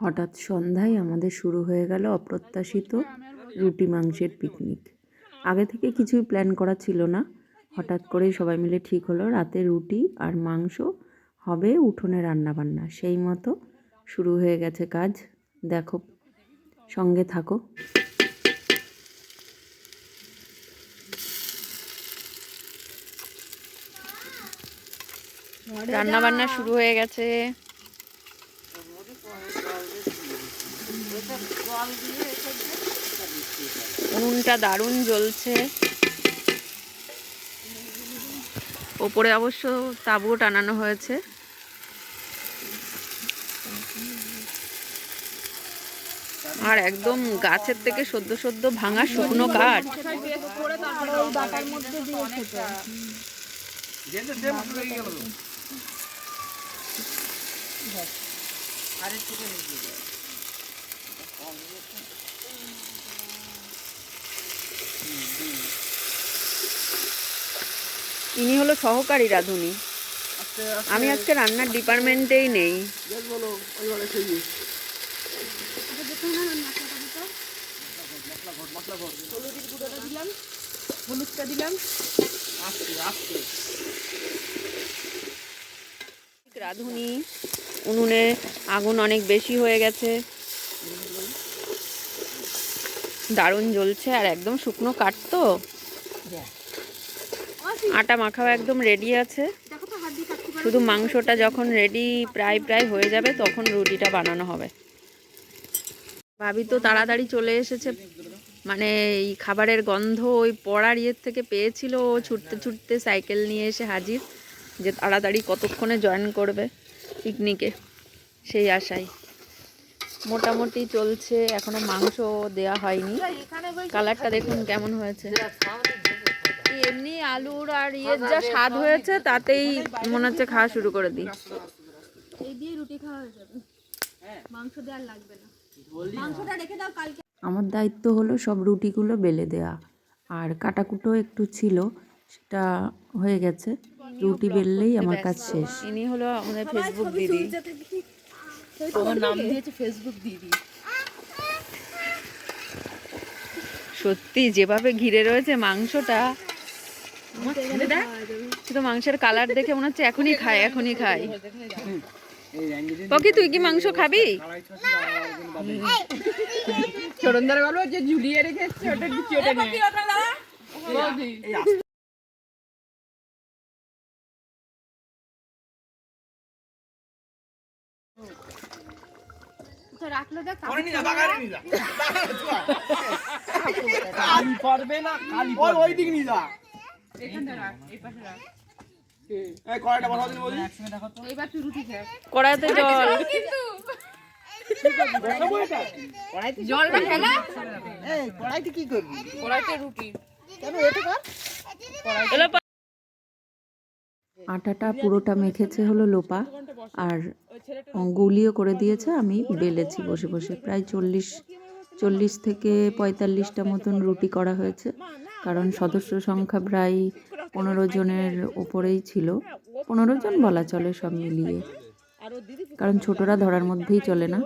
হঠাৎ সন্ধ্যায় আমাদের শুরু হয়ে গেল অপ্রত্যাশিত রুটি মাংসের পিকনিক। আগে থেকে কিছুই প্ল্যান করা ছিল না। হঠাৎ করেই সবাই মিলে ঠিক হলো, রাতে রুটি আর মাংস হবে উঠোনে রান্নাবান্না। সেই মতো শুরু হয়ে গেছে কাজ। দেখো, সঙ্গে থাকো। রান্না বান্না শুরু হয়ে গেছে। উনুনটা দারুণ জ্বলছে। ওপরে অবশ্য তাঁবুও টানানো হয়েছে। আর একদম গাছের থেকে সদ্য সদ্য ভাঙা শুকনো কাঠ। ইনি হলো সহকারী রাঁধুনি। আমি আজকে রান্নার ডিপার্টমেন্টেই নেই। রাঁধুনি উনুনে আগুন অনেক বেশি হয়ে গেছে। দারুণ জ্বলছে আর একদম শুকনো কাঠ তো। আটা মাখাও একদম রেডি আছে। শুধু মাংসটা যখন রেডি প্রায় প্রায় হয়ে যাবে তখন রুটিটা বানানো হবে। ভাবি তো তাড়াতাড়ি চলে এসেছে। মানে এই খাবারের গন্ধ ওই পড়ার ইয়ের থেকে পেয়েছিল। ও ছুটতে ছুটতে সাইকেল নিয়ে এসে হাজির। যে তাড়াতাড়ি কতক্ষণে জয়েন করবে। পিকনিকে সেই আশায়। মোটামুটি চলছে এখনও মাংস দেয়া হয়নি। কালারটা দেখুন কেমন হয়েছে। এমনি আলুর আর ইয়ের যা স্বাদ হয়েছে তাতেই মনে হচ্ছে খাওয়া শুরু করে দিই। এই দিয়ে রুটি খাওয়া হয়ে যাবে। মাংস দেওয়ার লাগবে না। মাংসটা রেখে দাও কালকে। আমার দায়িত্ব হলো সব রুটিগুলো বেলে দেয়া। আর কাটাকুটো একটু ছিল সেটা হয়ে গেছে। রুটি বেললেই আমার কাজ শেষ। ইনি হলো আমাদের ফেসবুক দিদি। আমার নাম দিয়েছে ফেসবুক দিদি। সত্যি যেভাবে ঘিরে রয়েছে মাংসটা। শুধু মাংসের কালার দেখে মনে হচ্ছে এখনই খাই এখনই খাই পকি তুই কি মাংস খাবি? চরণদার বলো যে ঝুলিয়ে রেখেছে কড়াইতে জল। জলটা খেলা কড়াইতে কি করবি? কড়াইতে রুটি। কেন এটা কর। আটাটা পুরোটা মেখেছে হলো লোপা আর গুলিও করে দিয়েছে আমি বেলেছি বসে বসে প্রায় চল্লিশ চল্লিশ থেকে পঁয়তাল্লিশটা মতন রুটি করা হয়েছে। কারণ সদস্য সংখ্যা প্রায় পনেরো জনের ওপরেই ছিল। পনেরো জন বলা চলে সব মিলিয়ে। কারণ ছোটরা ধরার মধ্যেই চলে না।